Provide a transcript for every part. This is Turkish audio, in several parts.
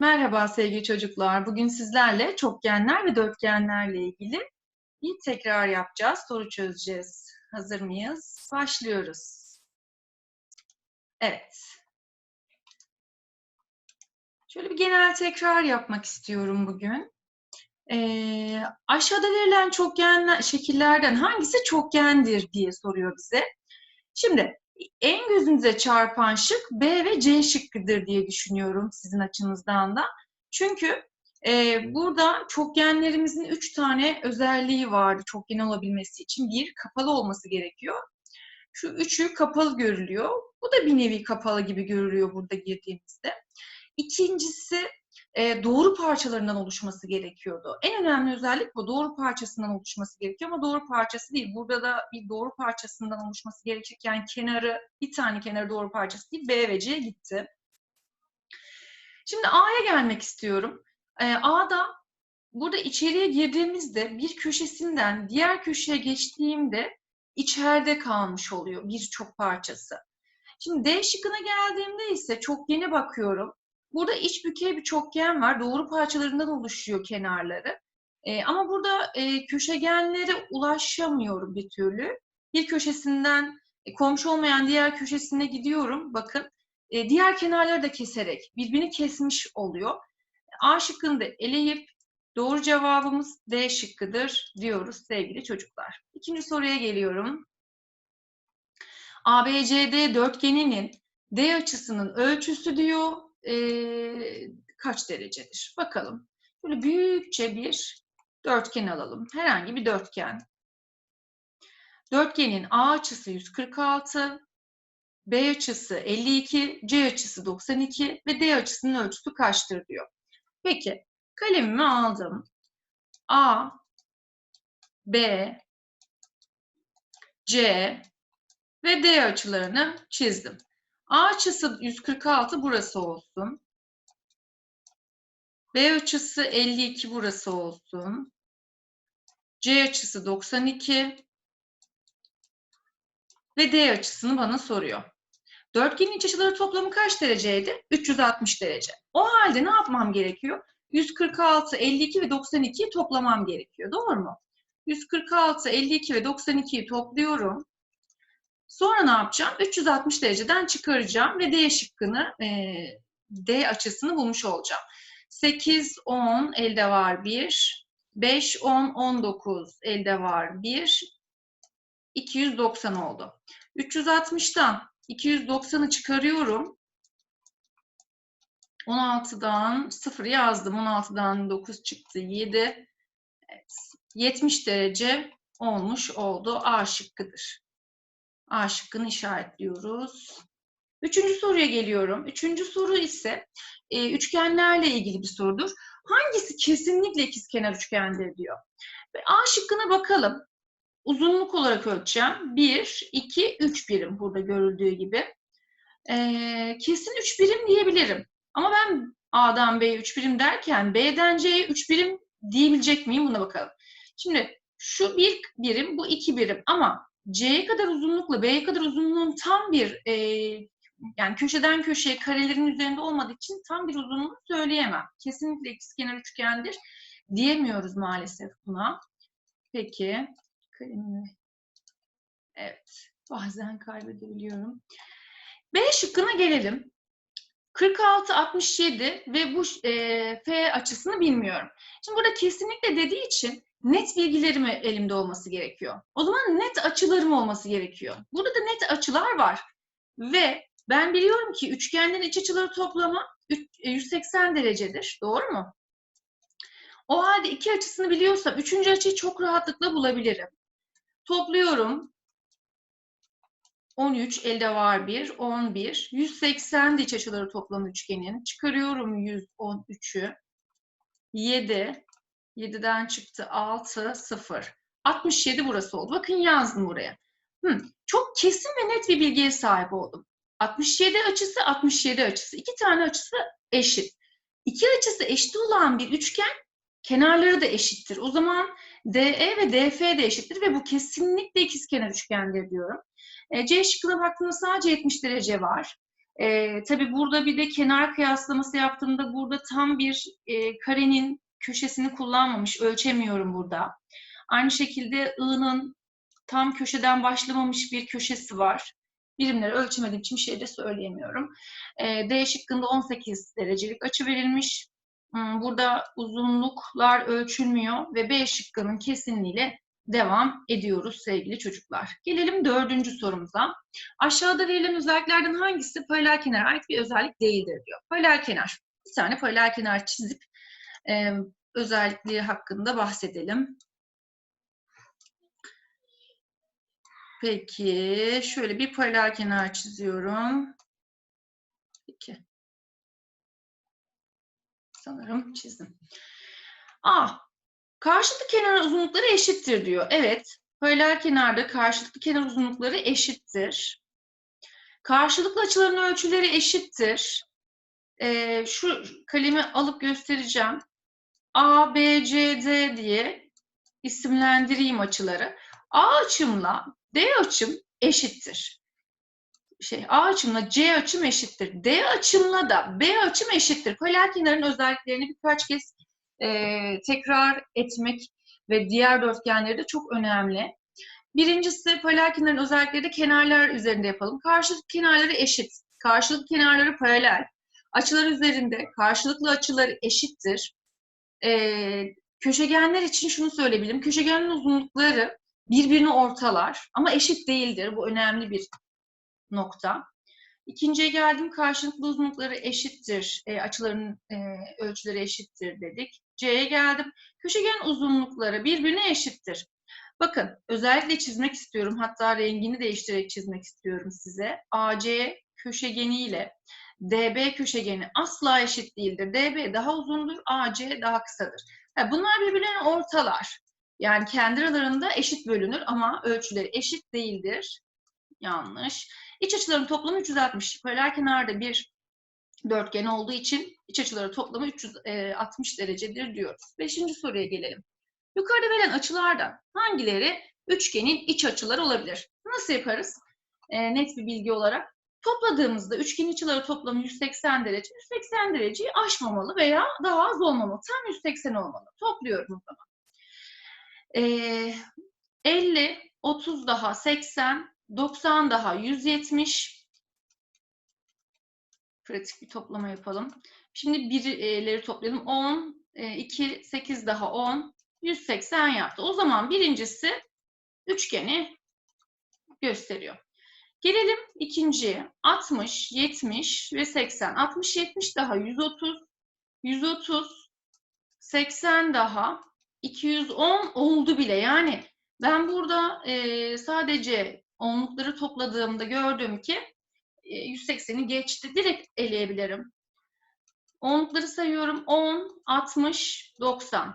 Merhaba sevgili çocuklar. Bugün sizlerle çokgenler ve dörtgenlerle ilgili bir tekrar yapacağız. Soru çözeceğiz. Hazır mıyız? Başlıyoruz. Evet. Şöyle bir genel tekrar yapmak istiyorum bugün. Ee, aşağıda verilen çokgen şekillerden hangisi çokgendir diye soruyor bize. Şimdi en gözünüze çarpan şık B ve C şıkkıdır diye düşünüyorum sizin açınızdan da. Çünkü e, burada çokgenlerimizin üç tane özelliği vardı çokgen olabilmesi için. Bir, kapalı olması gerekiyor. Şu üçü kapalı görülüyor. Bu da bir nevi kapalı gibi görülüyor burada girdiğimizde. İkincisi e, doğru parçalarından oluşması gerekiyordu. En önemli özellik bu. Doğru parçasından oluşması gerekiyor ama doğru parçası değil. Burada da bir doğru parçasından oluşması gerekirken kenarı, bir tane kenarı doğru parçası değil, B ve C gitti. Şimdi A'ya gelmek istiyorum. E, A'da burada içeriye girdiğimizde bir köşesinden diğer köşeye geçtiğimde içeride kalmış oluyor birçok parçası. Şimdi D şıkkına geldiğimde ise çok yeni bakıyorum. Burada iç bükey bir çokgen var. Doğru parçalarından oluşuyor kenarları. E, ama burada e, köşegenlere ulaşamıyorum bir türlü. Bir köşesinden e, komşu olmayan diğer köşesine gidiyorum. Bakın e, diğer kenarları da keserek birbirini kesmiş oluyor. A şıkkını eleyip doğru cevabımız D şıkkıdır diyoruz sevgili çocuklar. İkinci soruya geliyorum. ABCD dörtgeninin D açısının ölçüsü diyor e, kaç derecedir? Bakalım. Böyle büyükçe bir dörtgen alalım. Herhangi bir dörtgen. Dörtgenin A açısı 146, B açısı 52, C açısı 92 ve D açısının ölçüsü kaçtır diyor. Peki kalemimi aldım. A, B, C ve D açılarını çizdim. A açısı 146 burası olsun. B açısı 52 burası olsun. C açısı 92 ve D açısını bana soruyor. Dörtgenin iç açıları toplamı kaç dereceydi? 360 derece. O halde ne yapmam gerekiyor? 146, 52 ve 92'yi toplamam gerekiyor. Doğru mu? 146, 52 ve 92'yi topluyorum. Sonra ne yapacağım? 360 dereceden çıkaracağım ve D şıkkını, e, D açısını bulmuş olacağım. 8, 10 elde var 1. 5, 10, 19 elde var 1. 290 oldu. 360'dan 290'ı çıkarıyorum. 16'dan 0 yazdım. 16'dan 9 çıktı 7. Evet. 70 derece olmuş oldu. A şıkkıdır. A şıkkını işaretliyoruz. Üçüncü soruya geliyorum. Üçüncü soru ise e, üçgenlerle ilgili bir sorudur. Hangisi kesinlikle ikizkenar üçgendir diyor. A şıkkına bakalım. Uzunluk olarak ölçeceğim. 1, 2, 3 birim burada görüldüğü gibi. E, kesin 3 birim diyebilirim. Ama ben A'dan B'ye 3 birim derken B'den C'ye 3 birim diyebilecek miyim? Buna bakalım. Şimdi şu bir birim, bu iki birim ama C'ye kadar uzunlukla B'ye kadar uzunluğun tam bir e, yani köşeden köşeye karelerin üzerinde olmadığı için tam bir uzunluğu söyleyemem. Kesinlikle ikizkenar üçgendir diyemiyoruz maalesef buna. Peki. Evet. Bazen kaybedebiliyorum. B şıkkına gelelim. 46, 67 ve bu e, F açısını bilmiyorum. Şimdi burada kesinlikle dediği için net bilgilerim elimde olması gerekiyor. O zaman net açılarım olması gerekiyor. Burada da net açılar var. Ve ben biliyorum ki üçgenlerin iç açıları toplamı 180 e, derecedir. Doğru mu? O halde iki açısını biliyorsam üçüncü açıyı çok rahatlıkla bulabilirim. Topluyorum. 13 elde var 1, 11. 180 iç açıları toplam üçgenin. Çıkarıyorum 113'ü. 7, 7'den çıktı 6, 0. 67 burası oldu. Bakın yazdım buraya. Hı, çok kesin ve net bir bilgiye sahip oldum. 67 açısı 67 açısı. İki tane açısı eşit. İki açısı eşit olan bir üçgen kenarları da eşittir. O zaman DE ve DF de eşittir ve bu kesinlikle ikizkenar üçgendir diyorum. E, C şıkkına baktığımda sadece 70 derece var. Ee, tabii burada bir de kenar kıyaslaması yaptığımda burada tam bir e, karenin köşesini kullanmamış, ölçemiyorum burada. Aynı şekilde I'nın tam köşeden başlamamış bir köşesi var. Birimleri ölçemediğim için bir şey de söyleyemiyorum. E, D şıkkında 18 derecelik açı verilmiş. Hmm, Burada uzunluklar ölçülmüyor ve B şıkkının kesinliğiyle devam ediyoruz sevgili çocuklar. Gelelim dördüncü sorumuza. Aşağıda verilen özelliklerden hangisi paralel kenara ait bir özellik değildir diyor. Paralel kenar. Bir tane paralel kenar çizip e, özellikleri hakkında bahsedelim. Peki, şöyle bir paralel kenar çiziyorum. Peki. Sanırım çizdim. A. Karşılıklı kenar uzunlukları eşittir diyor. Evet, paralel kenarda karşılıklı kenar uzunlukları eşittir. Karşılıklı açıların ölçüleri eşittir. Ee, şu kalemi alıp göstereceğim. A, B, C, D diye isimlendireyim açıları. A açımla D açım eşittir. Şey, A açımla C açım eşittir. D açımla da B açım eşittir. Paralel kenarın özelliklerini birkaç kez e, tekrar etmek ve diğer dörtgenleri de çok önemli. Birincisi paralel kenarın özellikleri de kenarlar üzerinde yapalım. Karşılıklı kenarları eşit. Karşılıklı kenarları paralel. Açılar üzerinde karşılıklı açıları eşittir. Ee, köşegenler için şunu söyleyebilirim. Köşegenin uzunlukları birbirini ortalar ama eşit değildir. Bu önemli bir nokta. İkinciye geldim. Karşılıklı uzunlukları eşittir. E, açıların e, ölçüleri eşittir dedik. C'ye geldim. Köşegen uzunlukları birbirine eşittir. Bakın özellikle çizmek istiyorum. Hatta rengini değiştirerek çizmek istiyorum size. AC köşegeni ile DB köşegeni asla eşit değildir. DB daha uzundur, AC daha kısadır. Bunlar birbirlerini ortalar. Yani kendi aralarında eşit bölünür ama ölçüleri eşit değildir. Yanlış. İç açıların toplamı 360. Paralel kenarda bir dörtgen olduğu için iç açıları toplamı 360 derecedir diyoruz. Beşinci soruya gelelim. Yukarıda verilen açılardan hangileri üçgenin iç açıları olabilir? Nasıl yaparız? E, net bir bilgi olarak. Topladığımızda üçgen açıları toplamı 180 derece. 180 dereceyi aşmamalı veya daha az olmamalı. Tam 180 olmalı. Topluyorum o zaman. E, 50, 30 daha 80, 90 daha 170. Pratik bir toplama yapalım. Şimdi birleri toplayalım. 10, 2, 8 daha 10, 180 yaptı. O zaman birincisi üçgeni gösteriyor. Gelelim ikinciye. 60, 70 ve 80. 60, 70 daha 130, 130, 80 daha 210 oldu bile. Yani ben burada e, sadece onlukları topladığımda gördüm ki e, 180'i geçti. Direkt eleyebilirim. Onlukları sayıyorum. 10, 60, 90.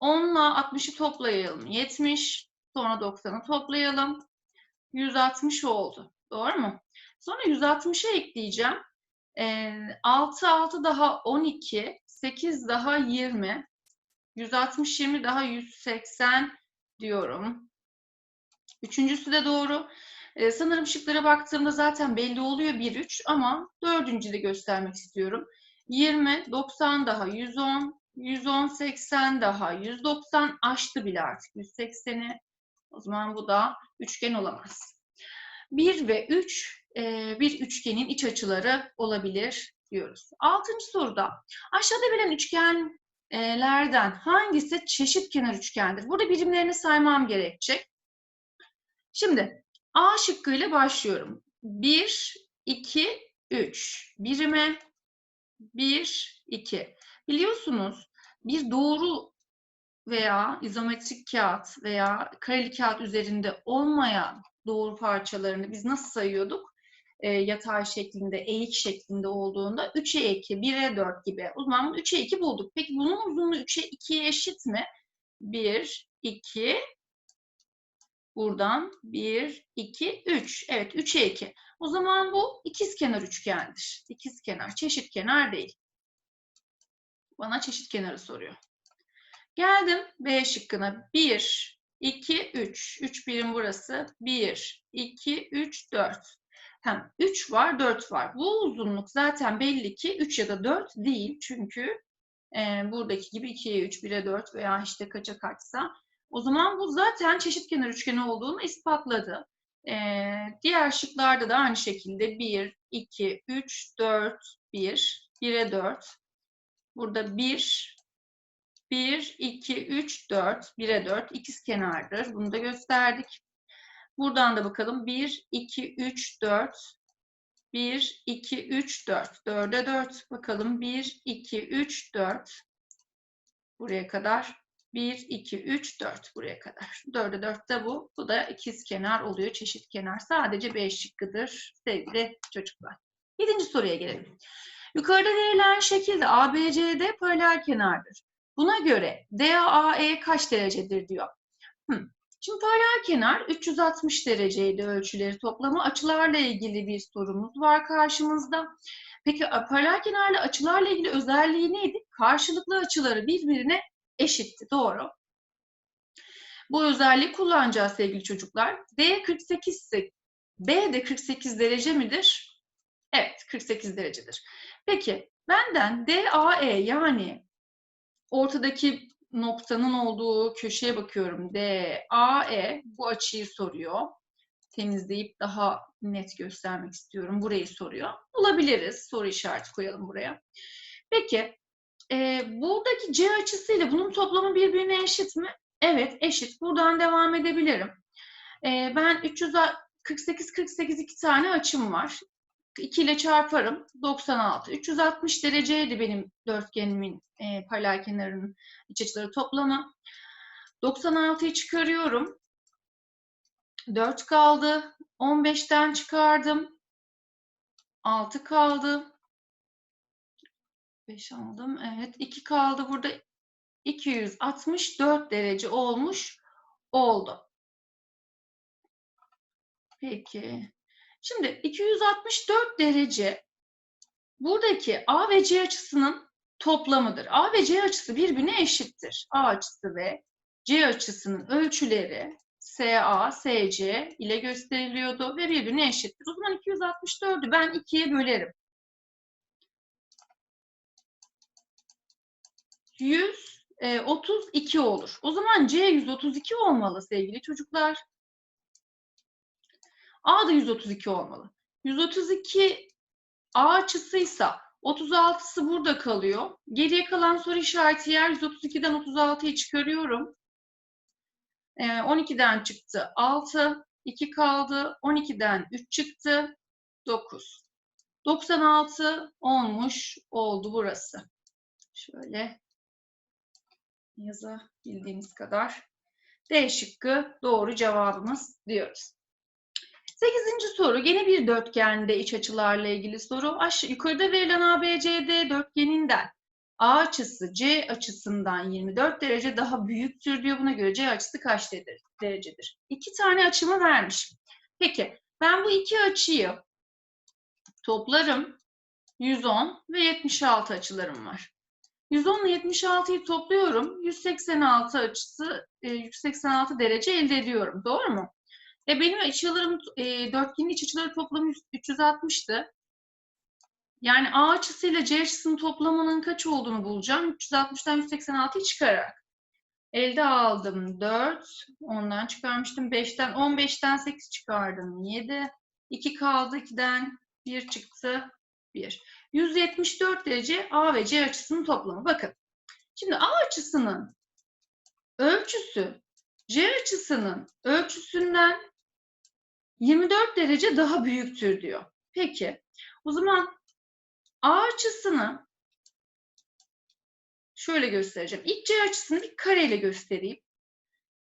10 ile 60'ı toplayalım. 70. Sonra 90'ı toplayalım. 160 oldu. Doğru mu? Sonra 160'ı ekleyeceğim. E, 6, 6 daha 12. 8 daha 20. 160, 20 daha 180 diyorum. Üçüncüsü de doğru. Ee, sanırım şıklara baktığımda zaten belli oluyor 1, 3 ama dördüncü de göstermek istiyorum. 20, 90 daha 110, 110, 80 daha 190 aştı bile artık 180'i. O zaman bu da üçgen olamaz. 1 ve 3 e, bir üçgenin iç açıları olabilir diyoruz. Altıncı soruda aşağıda verilen üçgenlerden hangisi çeşit kenar üçgendir? Burada birimlerini saymam gerekecek. Şimdi A şıkkıyla başlıyorum. 1, 2, 3. Birime 1, 2. Biliyorsunuz bir doğru veya izometrik kağıt veya kareli kağıt üzerinde olmayan doğru parçalarını biz nasıl sayıyorduk? E, yatay şeklinde, eğik şeklinde olduğunda 3'e 2, 1'e 4 gibi. O zaman 3'e 2 bulduk. Peki bunun uzunluğu 3'e 2'ye eşit mi? 1, 2, Buradan 1, 2, 3. Evet 3'e 2. O zaman bu ikizkenar üçgendir. İkizkenar, çeşit kenar değil. Bana çeşit kenarı soruyor. Geldim B şıkkına. 1, 2, 3. 3 birim burası. 1, 2, 3, 4. Hem 3 var, 4 var. Bu uzunluk zaten belli ki 3 ya da 4 değil. Çünkü e, buradaki gibi 2'ye 3, 1'e 4 veya işte kaça kaçsa. O zaman bu zaten çeşitkenar üçgeni olduğunu ispatladı. E, diğer şıklarda da aynı şekilde 1, 2, 3, 4, 1, 1'e 4. Burada 1, 1, 2, 3, 4, 1'e 4 ikizkenardır. Bunu da gösterdik. Buradan da bakalım. 1, 2, 3, 4. 1, 2, 3, 4. 4'e 4. Bakalım. 1, 2, 3, 4. Buraya kadar. 1, 2, 3, 4 buraya kadar. 4'e 4 de bu. Bu da ikiz kenar oluyor. Çeşit kenar. Sadece B şıkkıdır sevgili çocuklar. Yedinci soruya gelelim. Yukarıda verilen şekilde ABCD paralel kenardır. Buna göre DAE kaç derecedir diyor. Hı. Şimdi paralel kenar 360 dereceydi ölçüleri toplamı. Açılarla ilgili bir sorumuz var karşımızda. Peki paralel kenarla açılarla ilgili özelliği neydi? Karşılıklı açıları birbirine eşitti. Doğru. Bu özelliği kullanacağız sevgili çocuklar. D 48 ise B de 48 derece midir? Evet, 48 derecedir. Peki, benden DAE yani ortadaki noktanın olduğu köşeye bakıyorum. DAE bu açıyı soruyor. Temizleyip daha net göstermek istiyorum. Burayı soruyor. Bulabiliriz. Soru işareti koyalım buraya. Peki, e, buradaki C açısıyla bunun toplamı birbirine eşit mi? Evet, eşit. Buradan devam edebilirim. E, ben 348, 48 iki tane açım var. 2 ile çarparım. 96. 360 dereceydi benim dörtgenimin e, paralel kenarının iç açıları toplamı. 96'yı çıkarıyorum. 4 kaldı. 15'ten çıkardım. 6 kaldı. 5 aldım. Evet. 2 kaldı. Burada 264 derece olmuş oldu. Peki. Şimdi 264 derece buradaki A ve C açısının toplamıdır. A ve C açısı birbirine eşittir. A açısı ve C açısının ölçüleri SA, SC ile gösteriliyordu ve birbirine eşittir. O zaman 264'ü ben 2'ye bölerim. 132 olur. O zaman C 132 olmalı sevgili çocuklar. A da 132 olmalı. 132 A açısıysa 36'sı burada kalıyor. Geriye kalan soru işareti yer 132'den 36'yı çıkarıyorum. 12'den ee, çıktı 6, 2 kaldı. 12'den 3 çıktı 9. 96 olmuş oldu burası. Şöyle yazabildiğimiz kadar. D şıkkı doğru cevabımız diyoruz. Sekizinci soru gene bir dörtgende iç açılarla ilgili soru. Aş yukarıda verilen ABCD dörtgeninden A açısı C açısından 24 derece daha büyüktür diyor. Buna göre C açısı kaç derecedir? İki tane açımı vermiş. Peki ben bu iki açıyı toplarım. 110 ve 76 açılarım var. 110 ile 76'yı topluyorum. 186 açısı, 186 e, derece elde ediyorum. Doğru mu? E benim açılarım, e, dörtgenin iç açıları toplamı 360'tı. Yani A açısıyla C açısının toplamının kaç olduğunu bulacağım. 360'dan 186'yı çıkararak. Elde aldım 4. Ondan çıkarmıştım 5'ten. 15'ten 8 çıkardım 7. 2 kaldı 2'den 1 çıktı 1. 174 derece A ve C açısının toplamı. Bakın. Şimdi A açısının ölçüsü C açısının ölçüsünden 24 derece daha büyüktür diyor. Peki o zaman A açısını şöyle göstereceğim. İlk C açısını bir kareyle göstereyim.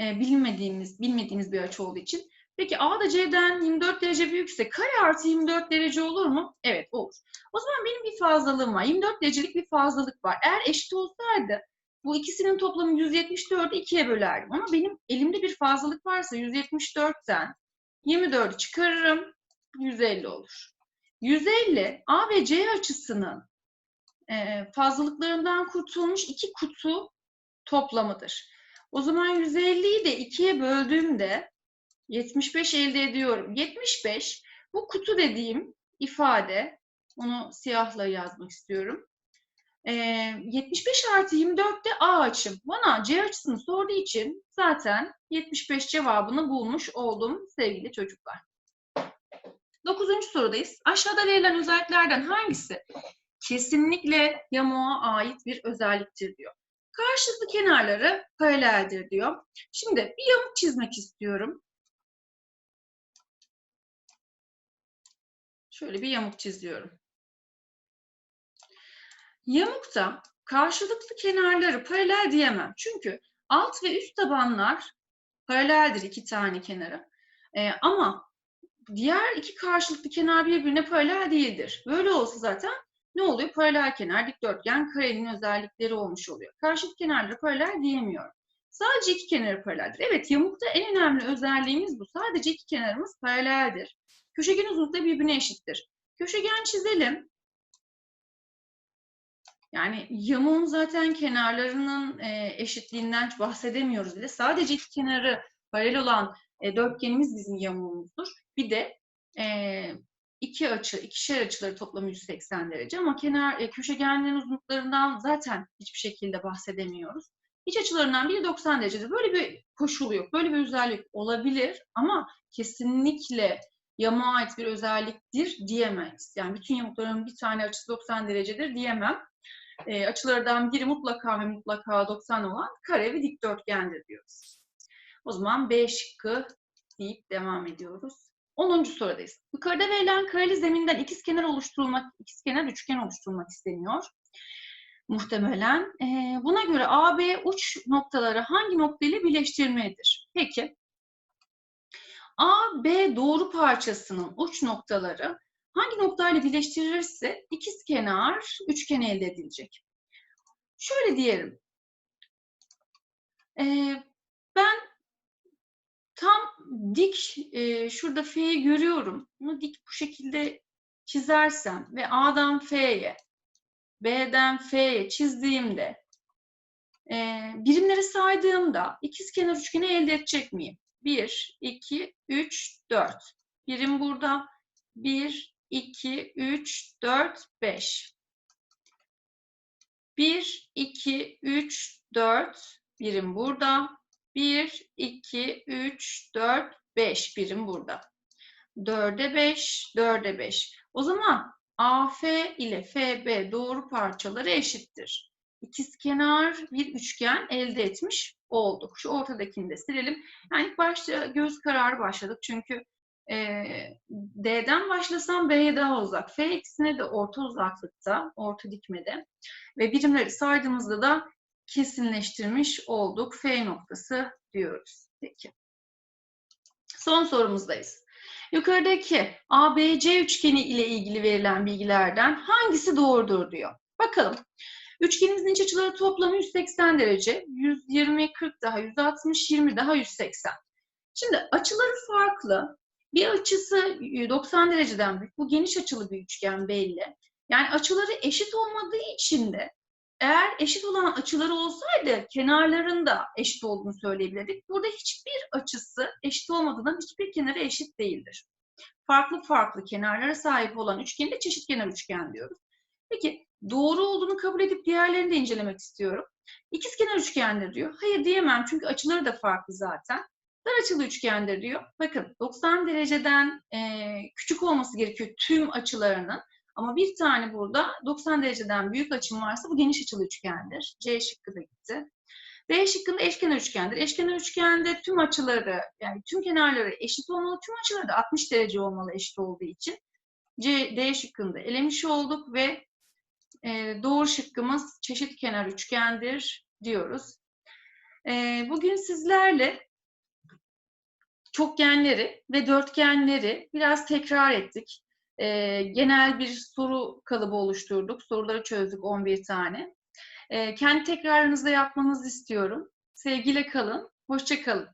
Ee, bilmediğimiz, bilmediğimiz bir açı olduğu için. Peki A da C'den 24 derece büyükse kare artı 24 derece olur mu? Evet olur. O zaman benim bir fazlalığım var. 24 derecelik bir fazlalık var. Eğer eşit olsaydı bu ikisinin toplamı 174'ü ikiye bölerdim. Ama benim elimde bir fazlalık varsa 174'ten 24'ü çıkarırım. 150 olur. 150 A ve C açısının e, fazlalıklarından kurtulmuş iki kutu toplamıdır. O zaman 150'yi de 2'ye böldüğümde 75 elde ediyorum. 75 Bu kutu dediğim ifade, onu siyahla yazmak istiyorum. Ee, 75 artı 24'te A açım. Bana C açısını sorduğu için zaten 75 cevabını bulmuş oldum sevgili çocuklar. Dokuzuncu sorudayız. Aşağıda verilen özelliklerden hangisi kesinlikle yamuğa ait bir özelliktir diyor. Karşılıklı kenarları paraleldir diyor. Şimdi bir yamuk çizmek istiyorum. Şöyle bir yamuk çiziyorum. Yamukta karşılıklı kenarları paralel diyemem. Çünkü alt ve üst tabanlar paraleldir iki tane kenarı. Ee, ama diğer iki karşılıklı kenar birbirine paralel değildir. Böyle olsa zaten ne oluyor? Paralel kenar, dikdörtgen, karenin özellikleri olmuş oluyor. Karşıt kenarları paralel diyemiyorum. Sadece iki kenarı paraleldir. Evet yamukta en önemli özelliğimiz bu. Sadece iki kenarımız paraleldir. Köşegen uzunlukta birbirine eşittir. Köşegen çizelim. Yani yamuğun zaten kenarlarının e, eşitliğinden bahsedemiyoruz bile. Sadece iki kenarı paralel olan e, dörtgenimiz bizim yamuğumuzdur. Bir de e, iki açı, ikişer açıları toplamı 180 derece ama kenar e, köşegenlerin uzunluklarından zaten hiçbir şekilde bahsedemiyoruz. İç açılarından biri 90 derecedir. Böyle bir koşul yok, böyle bir özellik olabilir ama kesinlikle yamuğa ait bir özelliktir diyemeyiz. Yani bütün yamukların bir tane açısı 90 derecedir diyemem. E, açılardan biri mutlaka ve mutlaka 90 olan kare ve dikdörtgendir diyoruz. O zaman B şıkkı deyip devam ediyoruz. 10. sorudayız. Yukarıda verilen kareli zeminden ikizkenar oluşturulmak, ikizkenar üçgen oluşturulmak isteniyor. Muhtemelen. Ee, buna göre AB uç noktaları hangi nokta ile birleştirmelidir? Peki. AB doğru parçasının uç noktaları hangi noktayla birleştirilirse ikizkenar üçgen elde edilecek. Şöyle diyelim. Ee, ben tam dik e, şurada F'yi görüyorum. Bunu dik bu şekilde çizersem ve A'dan F'ye, B'den F'ye çizdiğimde e, birimleri saydığımda ikizkenar üçgeni elde edecek miyim? 1, 2, 3, 4. Birim burada. 1, 2, 3, 4, 5. 1, 2, 3, 4. Birim burada. 1, 2, 3, 4, 5 birim burada. 4'e 5, 4'e 5. O zaman AF ile FB doğru parçaları eşittir. İkizkenar bir üçgen elde etmiş olduk. Şu ortadakini de silelim. Yani başta göz kararı başladık. Çünkü e, D'den başlasam B'ye daha uzak. F ikisine de orta uzaklıkta, orta dikmede. Ve birimleri saydığımızda da kesinleştirmiş olduk. F noktası diyoruz. Peki. Son sorumuzdayız. Yukarıdaki ABC üçgeni ile ilgili verilen bilgilerden hangisi doğrudur diyor. Bakalım. Üçgenimizin iç açıları toplamı 180 derece. 120, 40 daha 160, 20 daha 180. Şimdi açıları farklı. Bir açısı 90 dereceden büyük. Bu geniş açılı bir üçgen belli. Yani açıları eşit olmadığı için de eğer eşit olan açıları olsaydı kenarların da eşit olduğunu söyleyebilirdik. Burada hiçbir açısı eşit olmadığından hiçbir kenarı eşit değildir. Farklı farklı kenarlara sahip olan üçgeni de çeşitkenar üçgen diyoruz. Peki doğru olduğunu kabul edip diğerlerini de incelemek istiyorum. İkizkenar üçgendir diyor. Hayır diyemem çünkü açıları da farklı zaten. Dar açılı üçgendir diyor. Bakın 90 dereceden e, küçük olması gerekiyor tüm açılarının. Ama bir tane burada 90 dereceden büyük açım varsa bu geniş açılı üçgendir. C şıkkı da gitti. D şıkkında eşkenar üçgendir. Eşkenar üçgende tüm açıları yani tüm kenarları eşit olmalı. Tüm açıları da 60 derece olmalı eşit olduğu için. C, D şıkkında elemiş olduk ve e, doğru şıkkımız çeşit kenar üçgendir diyoruz. E, bugün sizlerle çokgenleri ve dörtgenleri biraz tekrar ettik e, genel bir soru kalıbı oluşturduk. Soruları çözdük 11 tane. E, kendi tekrarınızda yapmanızı istiyorum. Sevgiyle kalın, hoşça kalın.